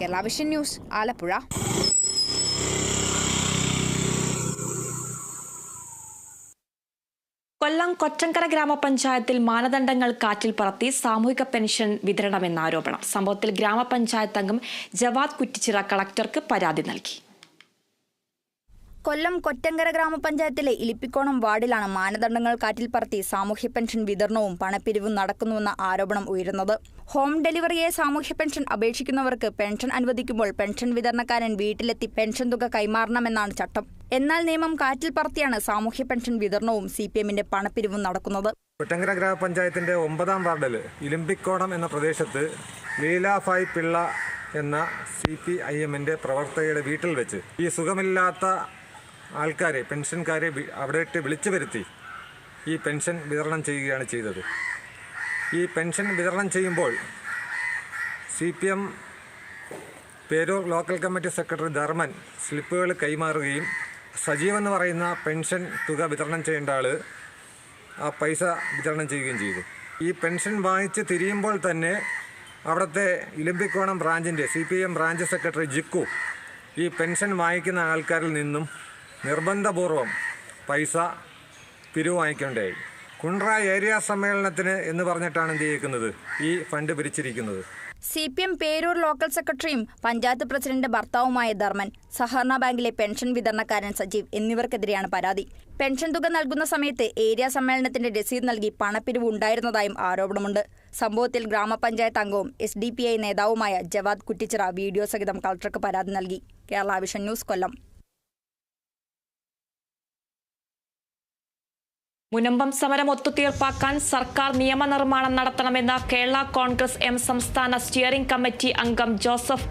Kerala vision news Alappuzha. കൊല്ലം കൊറ്റങ്കര ഗ്രാമപഞ്ചായത്തിൽ മാനദണ്ഡങ്ങൾ കാറ്റിൽ പറത്തി സാമൂഹിക പെൻഷൻ വിതരണമെന്ന ആരോപണം. സംഭവത്തിൽ ഗ്രാമപഞ്ചായത്ത് അംഗം ജവാദ് കുറ്റിച്ചിറ കളക്ടർക്ക് പരാതി നൽകി. കൊല്ലം കൊറ്റങ്കര ഗ്രാമപഞ്ചായത്തിലെ ഇലിപ്പിക്കോണം വാർഡിലാണ് മാനദണ്ഡങ്ങൾ കാറ്റിൽ പറത്തി സാമൂഹ്യ പെൻഷൻ വിതരണവും പണപ്പിരിവും നടക്കുന്നുവെന്ന ആരോപണം ഉയരുന്നത്. ഹോം ഡെലിവറിയെ സാമൂഹ്യ പെൻഷൻ അപേക്ഷിക്കുന്നവർക്ക് പെൻഷൻ അനുവദിക്കുമ്പോൾ പെൻഷൻ വിതരണക്കാരൻ വീട്ടിലെത്തി പെൻഷൻ തുക കൈമാറണമെന്നാണ് ചട്ടം. എന്നാൽ നിയമം കാറ്റിൽ പറത്തിയാണ് സാമൂഹ്യ പെൻഷൻ വിതരണവും സി പി എമ്മിന്റെ പണപ്പിരിവും നടക്കുന്നത്. കൊറ്റങ്കര ഗ്രാമപഞ്ചായത്തിന്റെ ഒമ്പതാം വാർഡിൽ ഇലിമ്പിക്കോണം എന്ന പ്രദേശത്ത് ലീലാഫായ് പിള്ള എന്ന സി പി ഐ എമ്മിന്റെ പ്രവർത്തകയുടെ വീട്ടിൽ വെച്ച് ഈ സുഖമില്ലാത്ത ആൾക്കാരെ പെൻഷൻകാരെ അവിടെയിട്ട് വിളിച്ചു വരുത്തി ഈ പെൻഷൻ വിതരണം ചെയ്യുകയാണ് ചെയ്തത്. ഈ പെൻഷൻ വിതരണം ചെയ്യുമ്പോൾ C P M Perur local committee secretary Dharman സ്ലിപ്പുകൾ കൈമാറുകയും സജീവ് എന്ന് പറയുന്ന പെൻഷൻ തുക വിതരണം ചെയ്യേണ്ട ആൾ ആ പൈസ വിതരണം ചെയ്യുകയും ചെയ്തു. ഈ പെൻഷൻ വാങ്ങിച്ച് തിരിയുമ്പോൾ തന്നെ അവിടുത്തെ Ilampikkonam ബ്രാഞ്ചിന്റെ C P M branch secretary Jikku ഈ പെൻഷൻ വാങ്ങിക്കുന്ന ആൾക്കാരിൽ നിന്നും നിർബന്ധപൂർവം പൈസ പിരിവ് വാങ്ങിക്കേണ്ടതായി കുണ്ട്ര ഏരിയ സമ്മേളനത്തിന് എന്ന് പറഞ്ഞിട്ടാണ് എന്ത് ചെയ്യിക്കുന്നത്? ഈ fund പിരിച്ചിരിക്കുന്നത്. C P M Perur local സെക്രട്ടറിയും പഞ്ചായത്ത് പ്രസിഡന്റ് ഭർത്താവുമായ ധർമ്മൻ സഹകരണ ബാങ്കിലെ പെൻഷൻ വിതരണക്കാരൻ സജീവ് എന്നിവർക്കെതിരെയാണ് പരാതി. പെൻഷൻ തുക നൽകുന്ന സമയത്ത് ഏരിയ സമ്മേളനത്തിന്റെ രസീത് നൽകി പണപ്പിരിവ് ഉണ്ടായിരുന്നതായും ആരോപണമുണ്ട്. സംഭവത്തിൽ ഗ്രാമപഞ്ചായത്ത് അംഗവും എസ് നേതാവുമായ ജവാദ് കുറ്റിച്ചിറ വീഡിയോ സഹിതം കളക്ടർക്ക് പരാതി നൽകി. Kerala vision news Kollam. Munambam സമരം ഒത്തുതീർപ്പാക്കാൻ സർക്കാർ നിയമനിർമ്മാണം നടത്തണമെന്ന കേരള കോൺഗ്രസ് എം സംസ്ഥാന സ്റ്റിയറിംഗ് കമ്മിറ്റി അംഗം ജോസഫ്